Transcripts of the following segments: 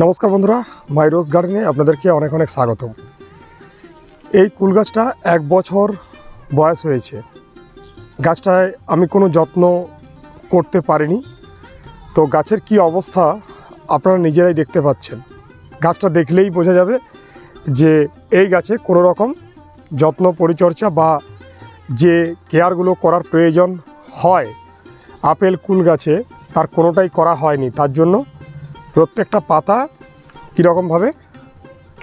নমস্কার বন্ধুরা, মাই রোজ গার্ডেনে আপনাদেরকে অনেক অনেক স্বাগত এই কুল গাছটা এক বছর বয়স হয়েছে। গাছটায় আমি কোনো যত্ন করতে পারিনি। তো গাছের কি অবস্থা আপনারা নিজেরাই দেখতে পাচ্ছেন। গাছটা দেখলেই বোঝা যাবে যে এই গাছে কোনো রকম যত্ন পরিচর্যা বা যে কেয়ারগুলো করার প্রয়োজন হয়, আপেল কুল গাছে তার কোনোটাই করা হয়নি। তার জন্য প্রত্যেকটা পাতা কীরকমভাবে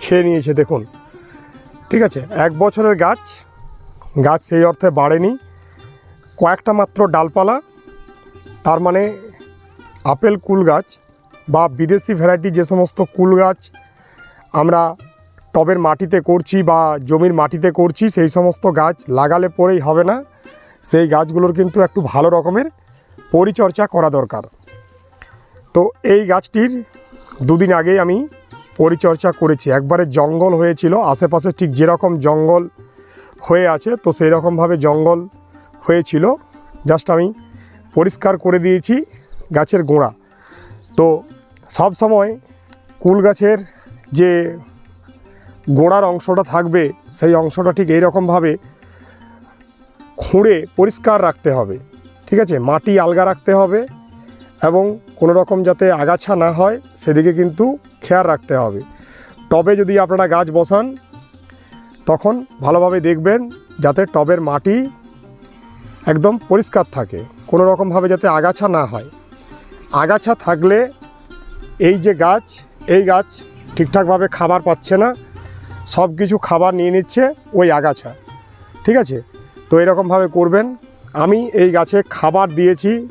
খেয়ে নিয়েছে, দেখুন। ঠিক আছে? এক বছরের গাছ গাছ সেই অর্থে বাড়েনি। কয়েকটা মাত্র ডালপালা, তার মানে আপেল কুল গাছ বা বিদেশি ভ্যারাইটি যে সমস্ত কুল গাছ আমরা টবের মাটিতে করছি বা জমির মাটিতে করছি, সেই সমস্ত গাছ লাগালে পরেই হবে না। সেই গাছগুলোর কিন্তু একটু ভালো রকমের পরিচর্যা করা দরকার। তো এই গাছটির দুদিন আগেই আমি পরিচর্যা করেছি। একবারে জঙ্গল হয়েছিল, আশেপাশে ঠিক যেরকম জঙ্গল হয়ে আছে, তো সেই রকমভাবে জঙ্গল হয়েছিল। জাস্ট আমি পরিষ্কার করে দিয়েছি গাছের গোড়া। তো সব সময় কুল গাছের যে গোড়ার অংশটা থাকবে, সেই অংশটা ঠিক এইরকমভাবে খুঁড়ে পরিষ্কার রাখতে হবে। ঠিক আছে? মাটি আলগা রাখতে হবে। এবং কোনো রকম যাতে আগাছা না হয়, সেদিকে কিন্তু খেয়াল রাখতে হবে। টবে যদি আপনারা গাছ বসান, তখন ভালোভাবে দেখবেন যাতে টবের মাটি একদম পরিষ্কার থাকে, কোনো রকমভাবে যাতে আগাছা না হয়। আগাছা থাকলে এই যে গাছ, এই গাছ ঠিকঠাকভাবে খাবার পাচ্ছে না, সব কিছু খাবার নিয়ে নিচ্ছে ওই আগাছা। ঠিক আছে? তো এরকমভাবে করবেন। আমি এই গাছে খাবার দিয়েছি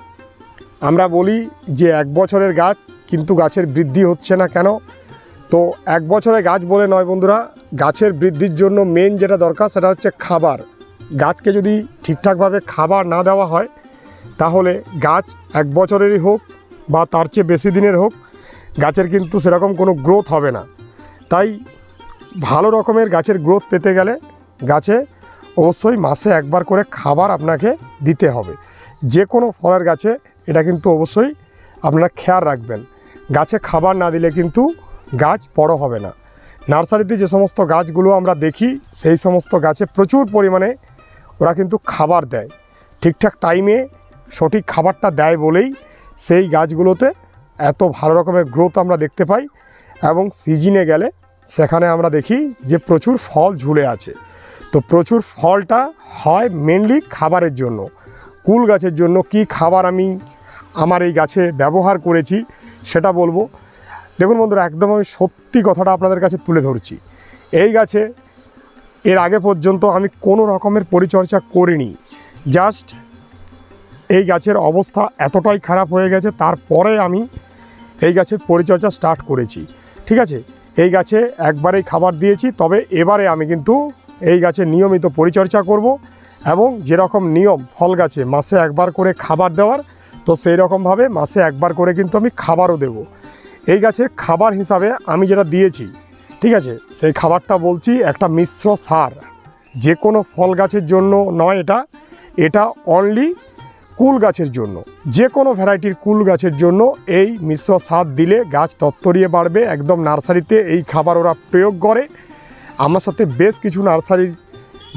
আমরা বলি যে এক বছরের গাছ, কিন্তু গাছের বৃদ্ধি হচ্ছে না কেন? তো এক বছরে গাছ বলে নয় বন্ধুরা, গাছের বৃদ্ধির জন্য মেন যেটা দরকার সেটা হচ্ছে খাবার। গাছকে যদি ঠিকঠাকভাবে খাবার না দেওয়া হয়, তাহলে গাছ এক বছরেরই হোক বা তার চেয়ে বেশি দিনের হোক, গাছের কিন্তু সেরকম কোনো গ্রোথ হবে না। তাই ভালো রকমের গাছের গ্রোথ পেতে গেলে গাছে অবশ্যই মাসে একবার করে খাবার আপনাকে দিতে হবে। যে কোনো ফলের গাছে এটা কিন্তু অবশ্যই আপনারা খেয়াল রাখবেন। গাছে খাবার না দিলে কিন্তু গাছ বড় হবে না। নার্সারিতে যে সমস্ত গাছগুলো আমরা দেখি, সেই সমস্ত গাছে প্রচুর পরিমাণে ওরা কিন্তু খাবার দেয়। ঠিকঠাক টাইমে সঠিক খাবারটা দেয় বলেই সেই গাছগুলোতে এত ভালো রকমের গ্রোথ আমরা দেখতে পাই এবং সিজনে গেলে সেখানে আমরা দেখি যে প্রচুর ফল ঝুলে আছে। তো প্রচুর ফলটা হয় মেনলি খাবারের জন্য। কুল গাছের জন্য কি খাবার আমি আমার এই গাছে ব্যবহার করেছি, সেটা বলব। দেখুন বন্ধুরা, একদম আমি সত্যি কথাটা আপনাদের কাছে তুলে ধরছি। এই গাছে এর আগে পর্যন্ত আমি কোনো রকমের পরিচর্যা করিনি। জাস্ট এই গাছের অবস্থা এতটাই খারাপ হয়ে গেছে, তারপরে আমি এই গাছের পরিচর্যা স্টার্ট করেছি। ঠিক আছে? এই গাছে একবারেই খাবার দিয়েছি, তবে এবারে আমি কিন্তু এই গাছে নিয়মিত পরিচর্যা করব এবং যেরকম নিয়ম, ফল গাছে মাসে একবার করে খাবার দেওয়ার তো সেই রকমভাবে মাসে একবার করে কিন্তু আমি খাবারও দেব। এই গাছে খাবার হিসাবে আমি যেটা দিয়েছি, ঠিক আছে, সেই খাবারটা বলছি একটা মিশ্র সার। যে কোনো ফল গাছের জন্য নয় এটা এটা অনলি কুল গাছের জন্য। যে কোনো ভ্যারাইটির কুল গাছের জন্য এই মিশ্র সার দিলে গাছ তত্তরিয়ে বাড়বে, একদম নার্সারিতে এই খাবার ওরা প্রয়োগ করে। আমার সাথে বেশ কিছু নার্সারির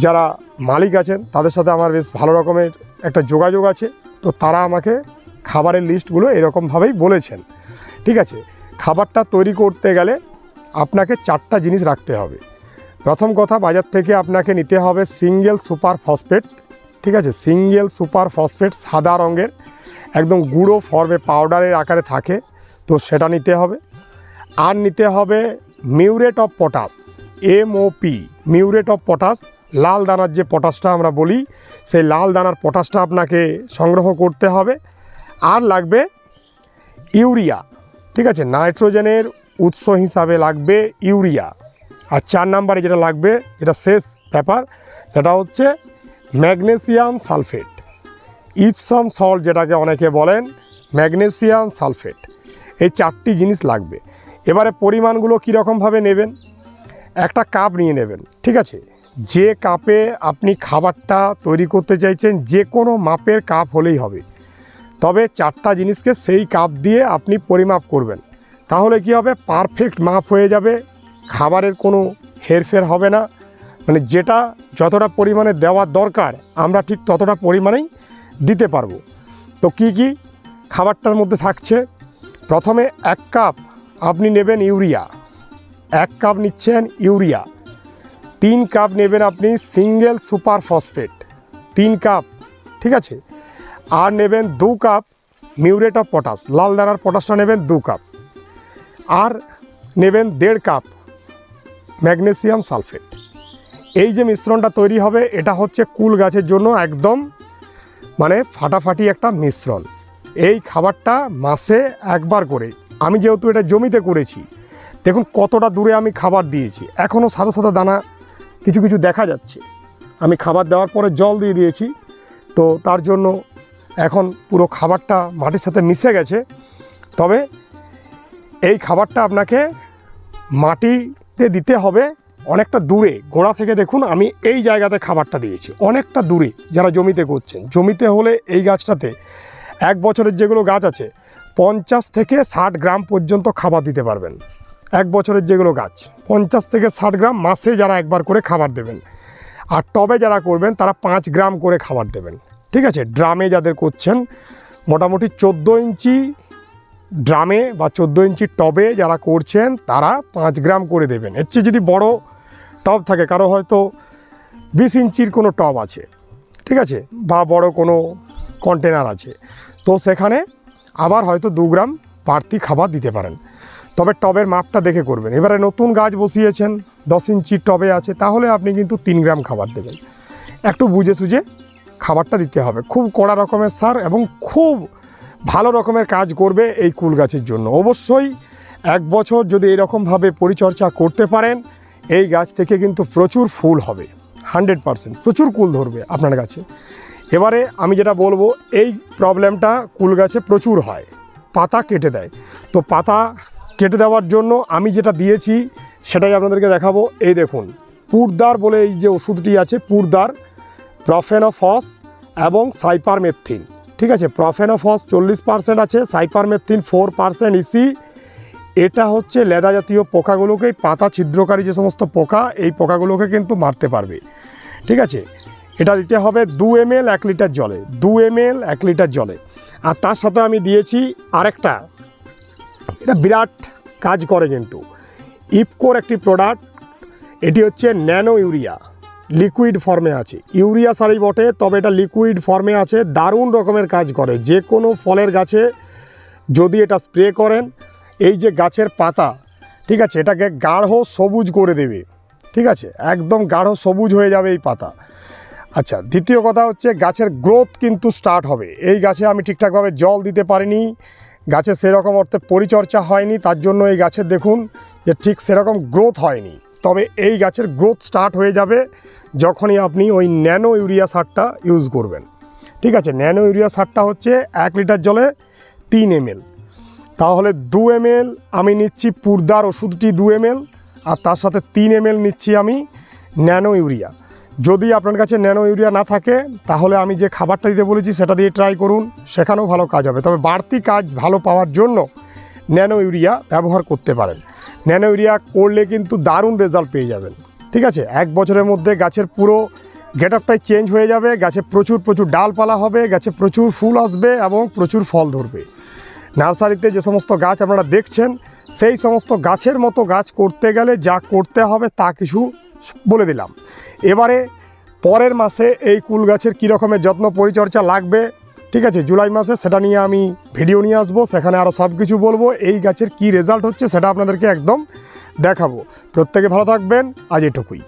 যারা মালিক আছেন, তাদের সাথে আমার বেশ ভালো রকমের একটা যোগাযোগ আছে। তো তারা আমাকে খাবারের লিস্টগুলো এরকমভাবেই বলেছেন। ঠিক আছে, খাবারটা তৈরি করতে গেলে আপনাকে চারটা জিনিস রাখতে হবে। প্রথম কথা, বাজার থেকে আপনাকে নিতে হবে সিঙ্গেল সুপার ফসফেট। ঠিক আছে, সিঙ্গেল সুপার ফসফেট সাদা রঙের, একদম গুঁড়ো ফর্মে পাউডারের আকারে থাকে, তো সেটা নিতে হবে। আর নিতে হবে muriate of potash, MOP, muriate of potash, লাল দানার যে পটাশটা আমরা বলি, সেই লাল দানার পটাশটা আপনাকে সংগ্রহ করতে হবে। আর লাগবে ইউরিয়া, ঠিক আছে? নাইট্রোজেনের উৎস হিসাবে লাগবে ইউরিয়া। আর চার নাম্বারে যেটা লাগবে, যেটা শেষ ব্যাপার, সেটা হচ্ছে ম্যাগনেসিয়াম সালফেট। ইপসাম সল্ট যেটাকে অনেকে বলেন, ম্যাগনেসিয়াম সালফেট। এই চারটি জিনিস লাগবে। এবারে পরিমাণগুলো কীরকমভাবে নেবেন? একটা কাপ নিয়ে নেবেন, ঠিক আছে? যে কাপে আপনি খাবারটা তৈরি করতে চাইছেন, যে কোনো মাপের কাপ হলেই হবে। তবে চারটা জিনিসকে সেই কাপ দিয়ে আপনি পরিমাপ করবেন। তাহলে কি হবে? পারফেক্ট মাপ হয়ে যাবে। খাবারের কোনো হেরফের হবে না। মানে যেটা যতটা পরিমাণে দেওয়ার দরকার, আমরা ঠিক ততটা পরিমাণেই দিতে পারব। তো কি কি খাবারটার মধ্যে থাকছে? প্রথমে এক কাপ আপনি নেবেন ইউরিয়া। এক কাপ নিচ্ছেন ইউরিয়া। তিন কাপ নেবেন আপনি সিঙ্গেল সুপার ফসফেট। তিন কাপ, ঠিক আছে? আর নেবেন দু কাপ মিউরেট অফ পটাশ, লাল দানার পটাশটা নেবেন দু কাপ। আর নেবেন দেড় কাপ ম্যাগনেসিয়াম সালফেট। এই যে মিশ্রণটা তৈরি হবে, এটা হচ্ছে কুল গাছের জন্য একদম মানে ফাটাফাটি একটা মিশ্রণ। এই খাবারটা মাসে একবার করে। আমি যেহেতু এটা জমিতে করেছি, দেখুন কতটা দূরে আমি খাবার দিয়েছি। এখনও সাদা সাদা দানা কিছু কিছু দেখা যাচ্ছে। আমি খাবার দেওয়ার পরে জল দিয়ে দিয়েছি, তো তার জন্য এখন পুরো খাবারটা মাটির সাথে মিশে গেছে। তবে এই খাবারটা আপনাকে মাটিতে দিতে হবে অনেকটা দূরে। গোড়া থেকে দেখুন, আমি এই জায়গাতে খাবারটা দিয়েছি। অনেকটা দূরে যারা জমিতে করছেন। জমিতে হলে এই গাছটাতে এক বছরের যেগুলো গাছ আছে, পঞ্চাশ থেকে ষাট গ্রাম পর্যন্ত খাবার দিতে পারবেন। এক বছরের যেগুলো গাছ, পঞ্চাশ থেকে ষাট গ্রাম মাসে যারা একবার করে খাবার দেবেন। আর টবে যারা করবেন, তারা পাঁচ গ্রাম করে খাবার দেবেন। ঠিক আছে? ড্রামে যাদের করছেন, মোটামুটি চোদ্দ ইঞ্চি ড্রামে বা চোদ্দ ইঞ্চি টবে যারা করছেন, তারা পাঁচ গ্রাম করে দেবেন। এর চেয়ে যদি বড় টব থাকে, কারও হয়তো বিশ ইঞ্চির কোনো টব আছে, ঠিক আছে? বা বড় কোনো কন্টেনার আছে। তো সেখানে আবার হয়তো দু গ্রাম বাড়তি খাবার দিতে পারেন। তবে টবের মাপটা দেখে করবেন। এবারে নতুন গাছ বসিয়েছেন, দশ ইঞ্চির টবে আছে, তাহলে আপনি কিন্তু তিন গ্রাম খাবার দেবেন। একটু বুঝে সুঝে খাবারটা দিতে হবে। খুব কড়া রকমের সার এবং খুব ভালো রকমের কাজ করবে এই কুল গাছের জন্য। অবশ্যই এক বছর যদি এরকমভাবে পরিচর্যা করতে পারেন, এই গাছ থেকে কিন্তু প্রচুর ফুল হবে। হান্ড্রেড পারসেন্ট প্রচুর কুল ধরবে আপনার গাছে। এবারে আমি যেটা বলব, এই প্রবলেমটা কুল গাছে প্রচুর হয়। পাতা কেটে দেয়। তো পাতা কেটে দেওয়ার জন্য আমি যেটা দিয়েছি, সেটাই আপনাদেরকে দেখাবো। এই দেখুন পুরদার বলে এই যে ওষুধটি আছে পুরদার প্রফেনোফস এবং সাইপারমেথিন। ঠিক আছে, প্রফেনোফস চল্লিশ পার্সেন্ট আছে, সাইপারমেথিন ফোর পার্সেন্ট ইসি এটা হচ্ছে লেদা জাতীয় পোকাগুলোকে পাতা ছিদ্রকারী যে সমস্ত পোকা, এই পোকাগুলোকে কিন্তু মারতে পারবে। ঠিক আছে, এটা দিতে হবে দু এম এল এক লিটার জলে দু এম এল এক লিটার জলে। আর তার সাথে আমি দিয়েছি আরেকটা, এটা বিরাট কাজ করে কিন্তু। ইফকোর একটি প্রোডাক্ট এটি হচ্ছে ন্যানো ইউরিয়া। লিকুইড ফর্মে আছে। ইউরিয়া সারই বটে, তবে এটা লিকুইড ফর্মে আছে, দারুণ রকমের কাজ করে। যে কোনো ফলের গাছে যদি এটা স্প্রে করেন, এই যে গাছের পাতা, ঠিক আছে, এটাকে গাঢ় সবুজ করে দেবে, ঠিক আছে, একদম গাঢ় সবুজ হয়ে যাবে এই পাতা। আচ্ছা দ্বিতীয় কথা হচ্ছে গাছের গ্রোথ কিন্তু স্টার্ট হবে। এই গাছে আমি ঠিকঠাকভাবে জল দিতে পারিনি, গাছে সেরকম অর্থে পরিচর্যা হয়নি, তার জন্য এই গাছের দেখুন যে ঠিক সেরকম গ্রোথ হয়নি। তবে এই গাছের গ্রোথ স্টার্ট হয়ে যাবে যখনই আপনি ওই ন্যানো ইউরিয়া সারটা ইউজ করবেন। ঠিক আছে ন্যানো ইউরিয়া সারটা হচ্ছে এক লিটার জলে তিন এমএল তাহলে দু এমএল আমি নিচ্ছি পুরদার ওষুধটি দু এমএল আর তার সাথে তিন এমএল নিচ্ছি আমি ন্যানো ইউরিয়া যদি আপনার কাছে ন্যানো ইউরিয়া না থাকে, তাহলে আমি যে খাবারটা দিতে বলেছি সেটা দিয়ে ট্রাই করুন, সেখানেও ভালো কাজ হবে। তবে বাড়তি কাজ ভালো পাওয়ার জন্য ন্যানো ইউরিয়া ব্যবহার করতে পারেন। ন্যানো ইউরিয়া করলে কিন্তু দারুণ রেজাল্ট পেয়ে যাবেন। ঠিক আছে? এক বছরের মধ্যে গাছের পুরো গেট আপটাই চেঞ্জ হয়ে যাবে, গাছে প্রচুর প্রচুর ডালপালা হবে, গাছে প্রচুর ফুল আসবে এবং প্রচুর ফল ধরবে। নার্সারিতে যে সমস্ত গাছ আপনারা দেখছেন, সেই সমস্ত গাছের মতো গাছ করতে গেলে যা করতে হবে তা কিছু বলে দিলাম। এবারে পরের মাসে এই কুল গাছের কী রকমের যত্ন পরিচর্যা লাগবে ঠিক আছে, জুলাই মাসে সেটা নিয়ে আমি ভিডিও নিয়ে আসব, সেখানে আরও সব কিছু বলব। এই গাছের কি রেজাল্ট হচ্ছে সেটা আপনাদেরকে একদম দেখাবো। প্রত্যেকে ভালো থাকবেন, আজ এটুকুই।